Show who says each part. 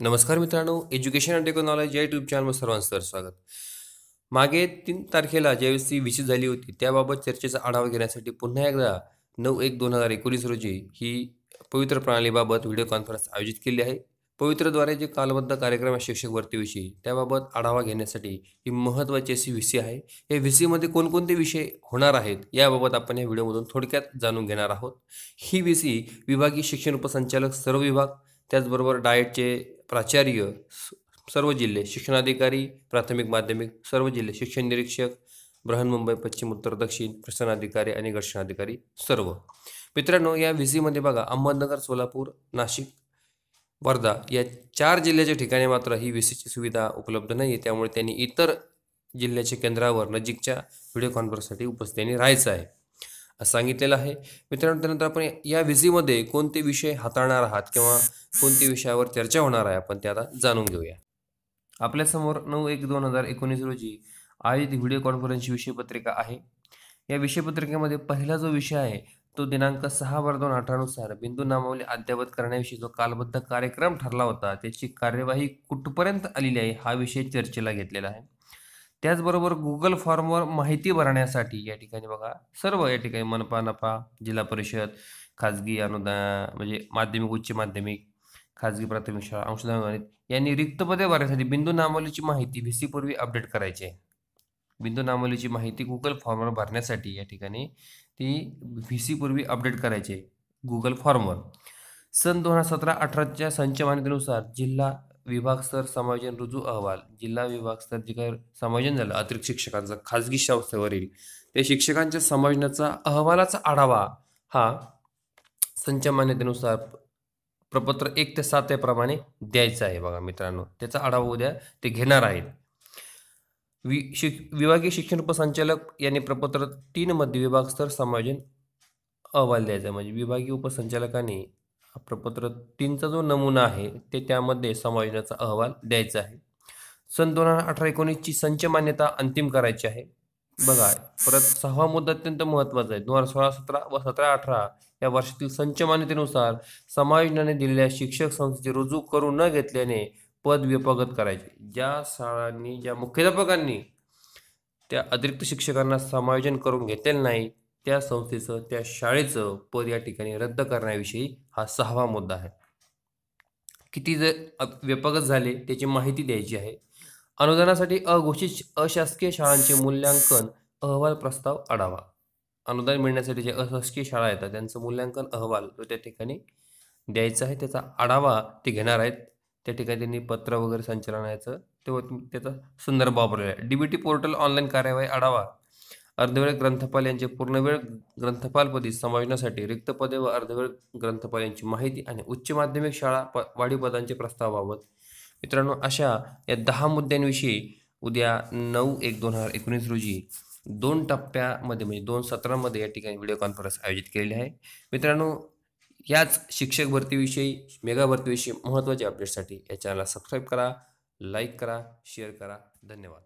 Speaker 1: नमस्कार मित्रांनो education and technology या यूट्यूब चॅनलमध्ये सर्वांचं तर स्वागत. मागे तीन तारखेला ज्यावेळेस ती विषय झाली होती त्याबाबत चर्चेचा आढावा घेण्यासाठी पुन्हा एकदा नऊ एक दोन हजार एकोणीस रोजी ही पवित्र प्रणालीबाबत व्हिडिओ कॉन्फरन्स आयोजित केली आहे. पवित्रद्वारे जे कालबद्ध कार्यक्रम आहे शिक्षक भरतीविषयी त्याबाबत आढावा घेण्यासाठी ही महत्त्वाची अशी व्ही सी आहे. या व्ही सीमध्ये कोणकोणते विषय होणार आहेत याबाबत आपण या व्हिडिओमधून थोडक्यात जाणून घेणार आहोत. ही व्ही सी विभागीय शिक्षण उपसंचालक सर्व विभाग त्याचबरोबर डाएटचे प्राचार्य स- सर्व जिल्हे शिक्षणाधिकारी प्राथमिक माध्यमिक सर्व जिल्हे शिक्षण निरीक्षक मुंबई पश्चिम उत्तर दक्षिण प्रशासनाधिकारी आणि घर्षणाधिकारी सर्व. मित्रांनो या व्ही सीमध्ये बघा अहमदनगर सोलापूर नाशिक वर्धा या चार जिल्ह्याच्या ठिकाणी मात्र ही व्ही सीची सुविधा उपलब्ध नाही आहे त्यामुळे त्यांनी इतर जिल्ह्याच्या केंद्रावर नजीकच्या व्हिडिओ कॉन्फरन्ससाठी उपस्थितीने राहायचं आहे. सांगितलेलं आहे. मित्रांनो त्यानंतर आपण या विझीमध्ये कोणते विषय हाताळणार आहात किंवा कोणत्या विषयावर चर्चा होणार आहे आपण ते आता जाणून घेऊया. आपल्यासमोर नऊ एक दोन हजार एकोणीस रोजी आयोजित व्हिडिओ कॉन्फरन्सची विषयपत्रिका आहे. या विषयपत्रिकेमध्ये पहिला जो विषय आहे तो दिनांक सहा बार दोन अठरानुसार बिंदू नामावली अद्ययावत करण्याविषयी जो कालबद्ध कार्यक्रम ठरला होता त्याची कार्यवाही कुठपर्यंत आलेली आहे हा विषय चर्चेला घेतलेला आहे. त्याचबरोबर गुगल फॉर्मवर माहिती भरण्यासाठी या ठिकाणी बघा सर्व या ठिकाणी मनपा नफा जिल्हा परिषद खाजगी अनुदान म्हणजे माध्यमिक उच्च माध्यमिक खाजगी प्राथमिक शाळा अंशदान यांनी रिक्त पदे भरण्यासाठी बिंदू नामावलीची माहिती व्ही सी पूर्वी अपडेट करायची. आहे बिंदू नामावलीची माहिती गुगल फॉर्मवर भरण्यासाठी या ठिकाणी ती व्ही सी पूर्वी अपडेट करायची आहे गुगल फॉर्मवर सन दोन हजार सतरा अठराच्या संचमानतेनुसार जिल्हा विभाग स्तर समायोजन रुजू अहवाल. जिल्हा विभाग स्तर जे काही समायोजन झालं अतिरिक्त शिक्षकांचा खाजगी संस्थेवरील ते शिक्षकांच्या समायोजनाचा अहवालाचा आढावा हा संच मान्यतेनुसार प्रपत्र एक ते सात याप्रमाणे द्यायचा आहे बघा मित्रांनो. त्याचा आढावा उद्या ते घेणार आहेत. वि शिक विभागीय शिक्षण उपसंचालक यांनी प्रपत्र तीनमध्ये विभागस्तर समायोजन अहवाल द्यायचा म्हणजे विभागीय उपसंचालकांनी प्रपत्र तीनचा जो नमुना आहे ते त्यामध्ये समायोजनाचा अहवाल द्यायचा आहे. सन दोन हजार अठरा एकोणीसची संच मान्यता अंतिम करायची आहे. बघा परत सहावा मुद्दा अत्यंत महत्त्वाचा आहे. दोन हजार सोळा सतरा व सतरा अठरा या वर्षातील संच मान्यतेनुसार समायोजनाने दिलेल्या शिक्षक संस्थेचे रुजू करून न घेतल्याने पद विभागत करायचे. ज्या शाळांनी ज्या मुख्याध्यापकांनी त्या अतिरिक्त शिक्षकांना समायोजन करून घेतलेलं नाही त्या संस्थेचं त्या शाळेचं पद या ठिकाणी रद्द करण्याविषयी हा सहावा मुद्दा आहे. किती जर व्यपगत झाले त्याची माहिती द्यायची आहे. अनुदानासाठी अघोषित अशासकीय शाळांचे मूल्यांकन अहवाल प्रस्ताव आढावा. अनुदान मिळण्यासाठी जे अशासकीय शाळा येतात त्यांचं मूल्यांकन अहवाल तो त्या ठिकाणी द्यायचा आहे. त्याचा आढावा ते घेणार आहेत. त्या ठिकाणी त्यांनी पत्र वगैरे संचालनाचं तेव्हा त्याचा संदर्भ वापरलेला आहे. D B T portal online कार्यवाही आढावा अर्धवेळ ग्रंथपाल यांचे पूर्णवेळ ग्रंथपालपदी समायोजनासाठी रिक्त पदे व अर्धवेळ ग्रंथपाल यांची माहिती आणि उच्च माध्यमिक शाळा प वाढीपदांचे प्रस्ताव प्रस्तावाबाबत मित्रांनो अशा या दहा मुद्द्यांविषयी उद्या नऊ एक दोन हजार एकोणीस रोजी दोन टप्प्यामध्ये म्हणजे दोन सत्रामध्ये या ठिकाणी व्हिडिओ कॉन्फरन्स आयोजित केलेली आहे. मित्रांनो याच शिक्षक भरतीविषयी मेगा भरतीविषयी महत्त्वाच्या अपडेटसाठी या चॅनलला सबस्क्राईब करा लाईक करा शेअर करा. धन्यवाद.